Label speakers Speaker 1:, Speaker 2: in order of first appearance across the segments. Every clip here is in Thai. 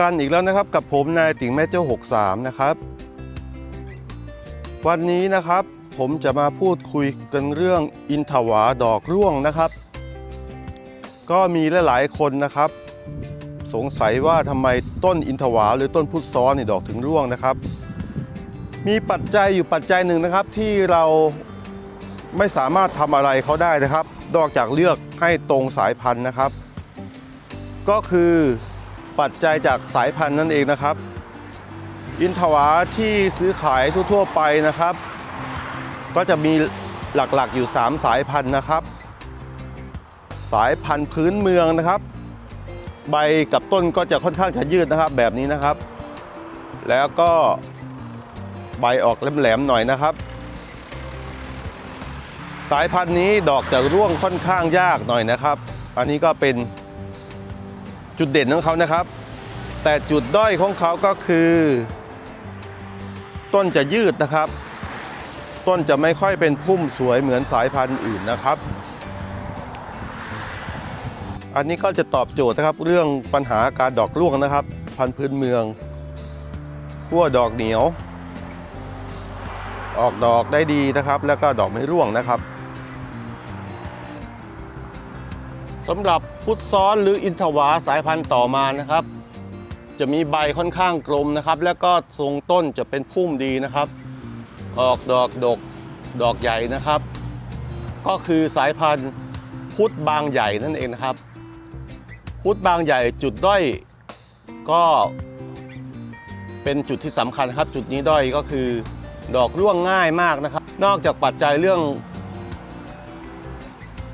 Speaker 1: กันอีกแล้วนะครับ กับผมนายติ่งแม่เจ้า 63 นะครับ วันนี้นะครับผมจะมาพูดคุยกันเรื่องอินทวาดอกร่วงนะครับ ก็มีหลายๆคนนะครับ สงสัยว่าทำไมต้นอินทวาหรือต้นพุทธซ้อนนี่ดอกถึงร่วงนะครับ มีปัจจัยอยู่ปัจจัยหนึ่งนะครับที่เราไม่สามารถทำอะไรเขาได้นะครับ นอกจากเลือกให้ตรงสายพันธุ์นะครับ ก็คือ ปัจจัยจากสายพันธุ์นั่นเองนะครับ อินทวาที่ซื้อขายทั่วๆไปนะครับ ก็จะมีหลักๆอยู่ 3 สายพันธุ์นะครับ สายพันธุ์พื้นเมืองนะครับ ใบกับต้นก็จะค่อนข้างจะยืดนะครับ แบบนี้นะครับ แล้วก็ใบออกแหลมๆหน่อยนะครับ สายพันธุ์นี้ดอกจะร่วงค่อนข้างยากหน่อยนะครับ อันนี้ก็เป็นจุดเด่นของเขานะครับ แต่จุดด้อยของเขาก็คือ ต้นจะยืดนะครับ ต้นจะไม่ค่อยเป็นพุ่มสวยเหมือนสายพันธุ์อื่นนะครับ อันนี้ก็จะตอบโจทย์นะครับ เรื่องปัญหาการดอกร่วงนะครับ พันธุ์พื้นเมืองขั้วดอกเหนียว ออกดอกได้ดีนะครับ แล้วก็ดอกไม่ร่วงนะครับสำหรับพุทธซ้อนหรืออินทวาสายพันธุ์ต่อมานะครับ จะมีใบค่อนข้างกลมนะครับ แล้วก็ทรงต้นจะเป็นพุ่มดีนะครับ ออกดอกดกดอกใหญ่นะครับ ก็คือสายพันธุ์พุทธบางใหญ่นั่นเองนะครับ พุทธบางใหญ่จุดด้อยก็เป็นจุดที่สำคัญครับ จุดนี้ด้อยก็คือดอกร่วงง่ายมากนะครับ นอกจากปัจจัยเรื่อง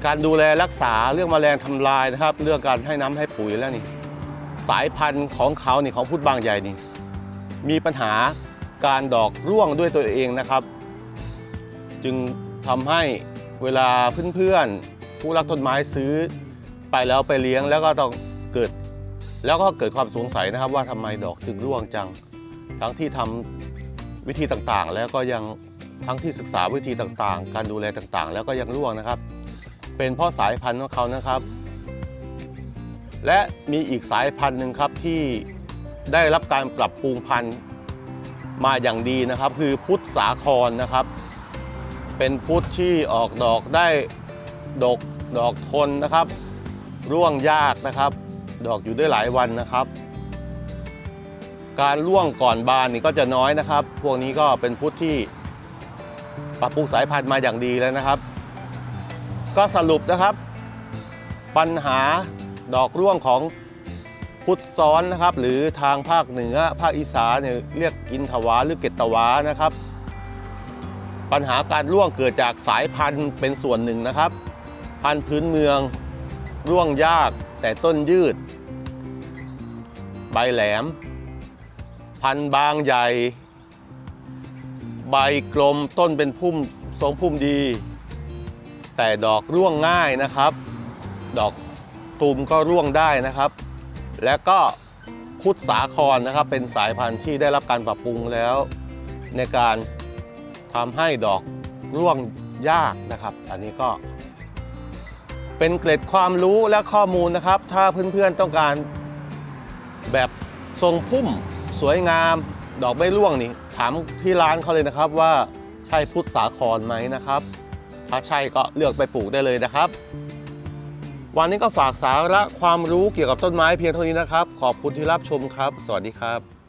Speaker 1: การดูแลรักษาเรื่องแมลงทำลายนะครับ เรื่องการให้น้ำให้ปุ๋ยแล้วนี่ สายพันธุ์ของเขานี่ของพุทธบางใหญ่นี่มีปัญหาการดอกร่วงด้วยตัวเองนะครับ จึงทำให้เวลาเพื่อนๆ ผู้รักต้นไม้ซื้อไปแล้วไปเลี้ยงแล้วก็ต้องเกิด แล้วก็เกิดความสงสัยนะครับ ว่าทำไมดอกถึงร่วงจัง ทั้งที่ทำวิธีต่างๆ แล้วก็ยังทั้งที่ศึกษาวิธีต่างๆ การดูแลต่างๆ แล้วก็ยังร่วงนะครับ เป็นเพราะสายพันธุ์ของเขานะครับ และมีอีกสายพันธุ์หนึ่งครับที่ได้รับการปรับปรุงพันธุ์มาอย่างดีนะครับ คือพุทธสาครนะครับ เป็นพุทธที่ออกดอกได้ดกดอกทนนะครับ ร่วงยากนะครับ ดอกอยู่ได้หลายวันนะครับ การร่วงก่อนบานนี่ก็จะน้อยนะครับ พวกนี้ก็เป็นพุทธที่ปรับปรุงสายพันธุ์มาอย่างดีแล้วนะครับ ก็สรุปนะครับ ปัญหา ดอกร่วงของพุทธซ้อนนะครับ หรือทางภาคเหนือภาคอีสานเนี่ยเรียกอินทวาหรือเกตวานะครับ ปัญหาการร่วงเกิดจากสายพันธุ์เป็นส่วนหนึ่งนะครับ พันธุ์พื้นเมืองร่วงยากแต่ต้นยืด ใบแหลม พันธุ์บางใหญ่ ใบกลมต้นเป็นพุ่มทรงพุ่มดี แต่ดอกร่วงง่ายนะครับ ดอก ตูมก็ร่วงได้นะครับ และก็พุทธสาครนะครับ เป็นสายพันธุ์ที่ได้รับการปรับปรุงแล้ว ในการทำให้ดอกร่วงยากนะครับ อันนี้ก็ เป็นเกร็ดความรู้และข้อมูลนะครับ ถ้าเพื่อนๆต้องการแบบทรงพุ่มสวยงาม ดอกไม่ร่วงนี่ถามที่ร้านเขาเลยนะครับว่าใช่พุทธสาครไหมนะครับ ถ้าใช่ก็เลือกไปปลูกได้เลยนะครับ วันนี้ก็ฝากสาระความรู้เกี่ยวกับต้นไม้เพียงเท่านี้นะครับ ขอบคุณที่รับชมครับ สวัสดีครับ